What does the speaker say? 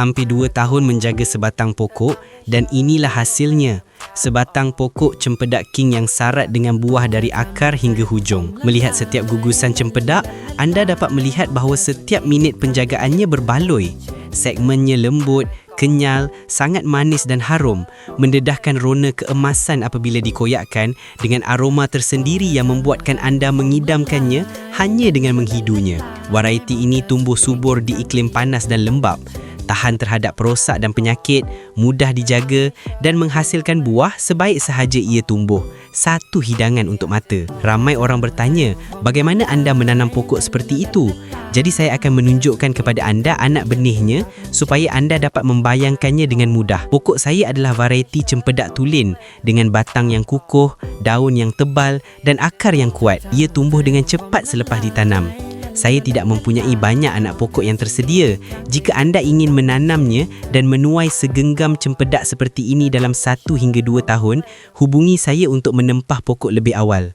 Hampir dua tahun menjaga sebatang pokok dan inilah hasilnya. Sebatang pokok cempedak king yang sarat dengan buah dari akar hingga hujung. Melihat setiap gugusan cempedak, anda dapat melihat bahawa setiap minit penjagaannya berbaloi. Segmennya lembut, kenyal, sangat manis dan harum, mendedahkan rona keemasan apabila dikoyakkan dengan aroma tersendiri yang membuatkan anda mengidamkannya hanya dengan menghidunya. Varieti ini tumbuh subur di iklim panas dan lembap tahan terhadap perosak dan penyakit, mudah dijaga dan menghasilkan buah sebaik sahaja ia tumbuh. Satu hidangan untuk mata. Ramai orang bertanya, bagaimana anda menanam pokok seperti itu? Jadi saya akan menunjukkan kepada anda anak benihnya supaya anda dapat membayangkannya dengan mudah. Pokok saya adalah varieti cempedak tulin dengan batang yang kukuh, daun yang tebal dan akar yang kuat. Ia tumbuh dengan cepat selepas ditanam saya tidak mempunyai banyak anak pokok yang tersedia. Jika anda ingin menanamnya dan menuai segenggam cempedak seperti ini dalam satu hingga dua tahun, hubungi saya untuk menempah pokok lebih awal.